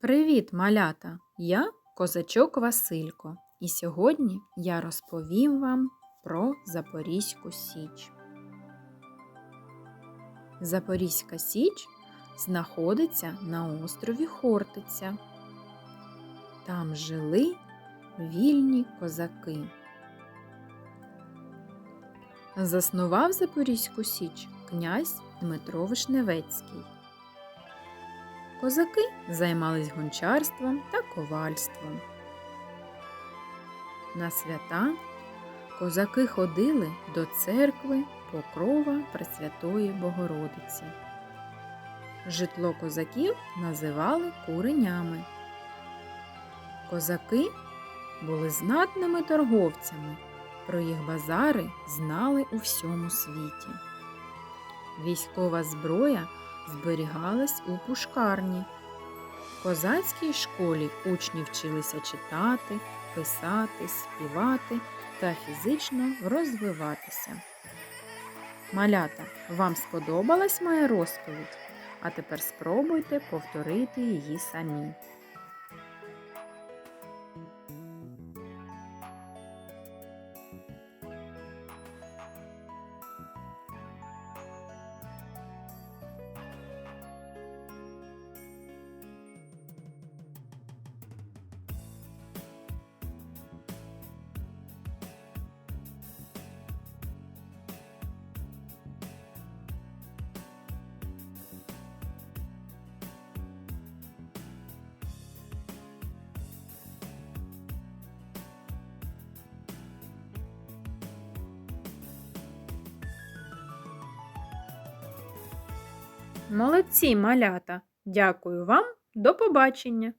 Привіт, малята! Я козачок Василько, і сьогодні я розповім вам про Запорізьку Січ. Запорізька Січ знаходиться на острові Хортиця. Там жили вільні козаки. Заснував Запорізьку Січ князь Дмитро Вишневецький. Козаки займались гончарством та ковальством. На свята козаки ходили до церкви Покрова Пресвятої Богородиці. Житло козаків називали куренями. Козаки були знатними торговцями, про їх базари знали у всьому світі. Військова зброя зберігалась у пушкарні. В козацькій школі учні вчилися читати, писати, співати та фізично розвиватися. Малята, вам сподобалась моя розповідь? А тепер спробуйте повторити її самі. Молодці, малята! Дякую вам, до побачення!